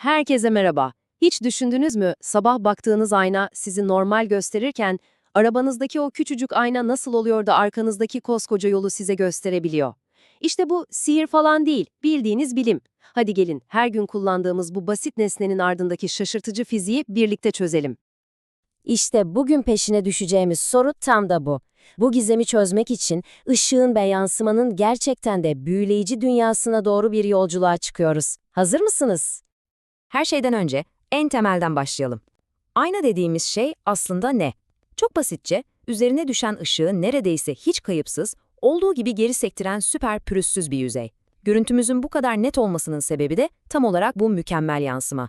Herkese merhaba. Hiç düşündünüz mü sabah baktığınız ayna sizi normal gösterirken arabanızdaki o küçücük ayna nasıl oluyor da arkanızdaki koskoca yolu size gösterebiliyor? İşte bu sihir falan değil, bildiğiniz bilim. Hadi gelin her gün kullandığımız bu basit nesnenin ardındaki şaşırtıcı fiziği birlikte çözelim. İşte bugün peşine düşeceğimiz soru tam da bu. Bu gizemi çözmek için ışığın ve yansımanın gerçekten de büyüleyici dünyasına doğru bir yolculuğa çıkıyoruz. Hazır mısınız? Her şeyden önce en temelden başlayalım. Ayna dediğimiz şey aslında ne? Çok basitçe, üzerine düşen ışığı neredeyse hiç kayıpsız, olduğu gibi geri sektiren süper pürüzsüz bir yüzey. Görüntümüzün bu kadar net olmasının sebebi de tam olarak bu mükemmel yansıma.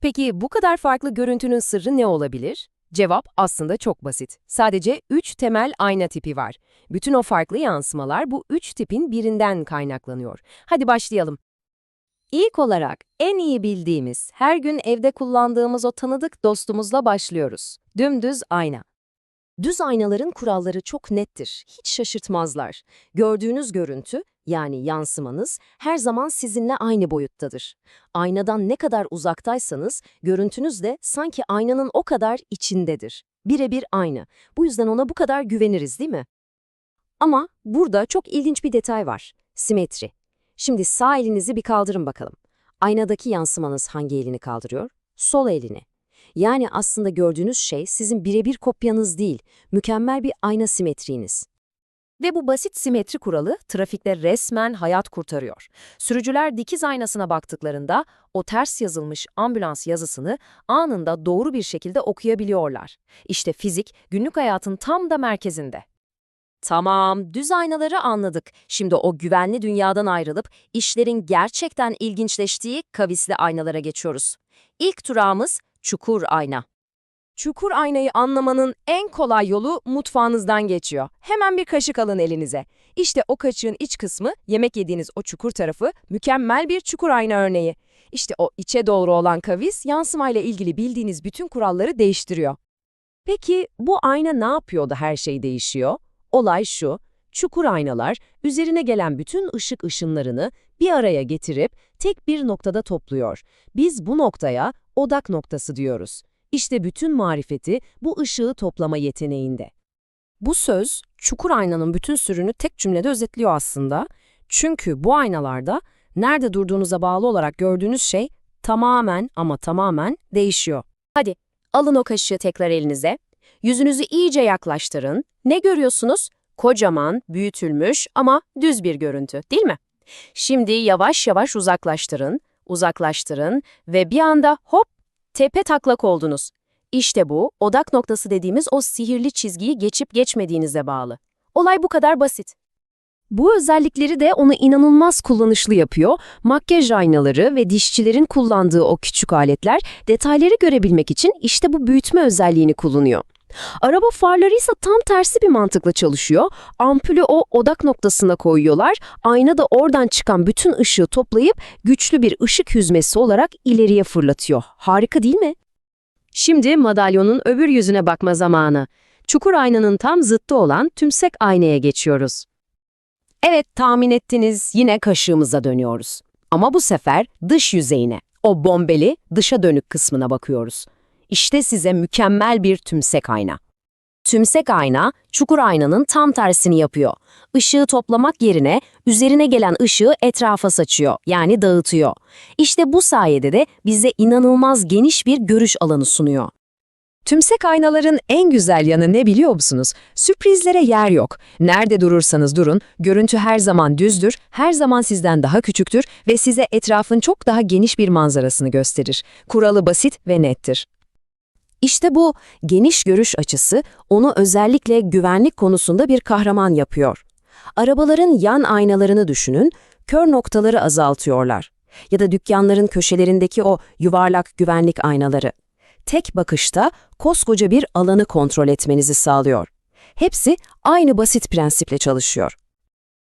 Peki bu kadar farklı görüntünün sırrı ne olabilir? Cevap aslında çok basit. Sadece 3 temel ayna tipi var. Bütün o farklı yansımalar bu 3 tipin birinden kaynaklanıyor. Hadi başlayalım. İlk olarak en iyi bildiğimiz, her gün evde kullandığımız o tanıdık dostumuzla başlıyoruz. Dümdüz ayna. Düz aynaların kuralları çok nettir, hiç şaşırtmazlar. Gördüğünüz görüntü, yani yansımanız, her zaman sizinle aynı boyuttadır. Aynadan ne kadar uzaktaysanız, görüntünüz de sanki aynanın o kadar içindedir. Birebir aynı. Bu yüzden ona bu kadar güveniriz değil mi? Ama burada çok ilginç bir detay var. Simetri. Şimdi sağ elinizi bir kaldırın bakalım. Aynadaki yansımanız hangi elini kaldırıyor? Sol elini. Yani aslında gördüğünüz şey sizin birebir kopyanız değil, mükemmel bir ayna simetriğiniz. Ve bu basit simetri kuralı trafikte resmen hayat kurtarıyor. Sürücüler dikiz aynasına baktıklarında o ters yazılmış ambulans yazısını anında doğru bir şekilde okuyabiliyorlar. İşte fizik günlük hayatın tam da merkezinde. Tamam, düz aynaları anladık. Şimdi o güvenli dünyadan ayrılıp işlerin gerçekten ilginçleştiği kavisli aynalara geçiyoruz. İlk durağımız çukur ayna. Çukur aynayı anlamanın en kolay yolu mutfağınızdan geçiyor. Hemen bir kaşık alın elinize. İşte o kaşığın iç kısmı, yemek yediğiniz o çukur tarafı, mükemmel bir çukur ayna örneği. İşte o içe doğru olan kavis, yansımayla ilgili bildiğiniz bütün kuralları değiştiriyor. Peki bu ayna ne yapıyor da her şey değişiyor? Olay şu, çukur aynalar üzerine gelen bütün ışık ışınlarını bir araya getirip tek bir noktada topluyor. Biz bu noktaya odak noktası diyoruz. İşte bütün marifeti bu ışığı toplama yeteneğinde. Bu söz, çukur aynanın bütün sürünü tek cümlede özetliyor aslında. Çünkü bu aynalarda nerede durduğunuza bağlı olarak gördüğünüz şey tamamen ama tamamen değişiyor. Hadi alın o kaşığı tekrar elinize. Yüzünüzü iyice yaklaştırın. Ne görüyorsunuz? Kocaman, büyütülmüş ama düz bir görüntü, değil mi? Şimdi yavaş yavaş uzaklaştırın, uzaklaştırın ve bir anda hop tepe taklak oldunuz. İşte bu, odak noktası dediğimiz o sihirli çizgiyi geçip geçmediğinize bağlı. Olay bu kadar basit. Bu özellikleri de onu inanılmaz kullanışlı yapıyor. Makyaj aynaları ve dişçilerin kullandığı o küçük aletler detayları görebilmek için işte bu büyütme özelliğini kullanıyor. Araba farları ise tam tersi bir mantıkla çalışıyor. Ampulü o odak noktasına koyuyorlar. Ayna da oradan çıkan bütün ışığı toplayıp güçlü bir ışık hüzmesi olarak ileriye fırlatıyor. Harika değil mi? Şimdi madalyonun öbür yüzüne bakma zamanı. Çukur aynanın tam zıttı olan tümsek aynaya geçiyoruz. Evet tahmin ettiniz yine kaşığımıza dönüyoruz. Ama bu sefer dış yüzeyine, o bombeli dışa dönük kısmına bakıyoruz. İşte size mükemmel bir tümsek ayna. Tümsek ayna, çukur aynanın tam tersini yapıyor. Işığı toplamak yerine üzerine gelen ışığı etrafa saçıyor, yani dağıtıyor. İşte bu sayede de bize inanılmaz geniş bir görüş alanı sunuyor. Tümsek aynaların en güzel yanı ne biliyor musunuz? Sürprizlere yer yok. Nerede durursanız durun, görüntü her zaman düzdür, her zaman sizden daha küçüktür ve size etrafın çok daha geniş bir manzarasını gösterir. Kuralı basit ve nettir. İşte bu geniş görüş açısı onu özellikle güvenlik konusunda bir kahraman yapıyor. Arabaların yan aynalarını düşünün, kör noktaları azaltıyorlar. Ya da dükkanların köşelerindeki o yuvarlak güvenlik aynaları. Tek bakışta koskoca bir alanı kontrol etmenizi sağlıyor. Hepsi aynı basit prensiple çalışıyor.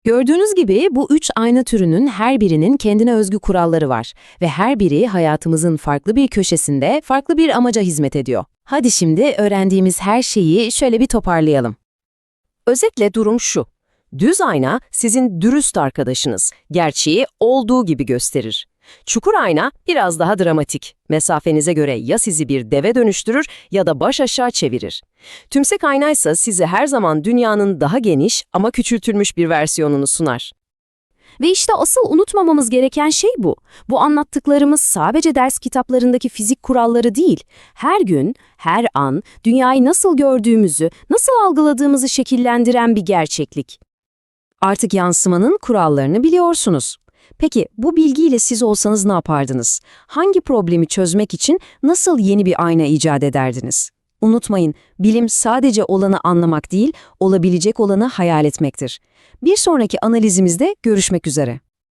Gördüğünüz gibi bu üç ayna türünün her birinin kendine özgü kuralları var ve her biri hayatımızın farklı bir köşesinde farklı bir amaca hizmet ediyor. Hadi şimdi öğrendiğimiz her şeyi şöyle bir toparlayalım. Özetle durum şu. Düz ayna sizin dürüst arkadaşınız. Gerçeği olduğu gibi gösterir. Çukur ayna biraz daha dramatik. Mesafenize göre ya sizi bir deve dönüştürür ya da baş aşağı çevirir. Tümsek aynaysa size her zaman dünyanın daha geniş ama küçültülmüş bir versiyonunu sunar. Ve işte asıl unutmamamız gereken şey bu. Bu anlattıklarımız sadece ders kitaplarındaki fizik kuralları değil, her gün, her an dünyayı nasıl gördüğümüzü, nasıl algıladığımızı şekillendiren bir gerçeklik. Artık yansımanın kurallarını biliyorsunuz. Peki bu bilgiyle siz olsanız ne yapardınız? Hangi problemi çözmek için nasıl yeni bir ayna icat ederdiniz? Unutmayın, bilim sadece olanı anlamak değil, olabilecek olanı hayal etmektir. Bir sonraki analizimizde görüşmek üzere.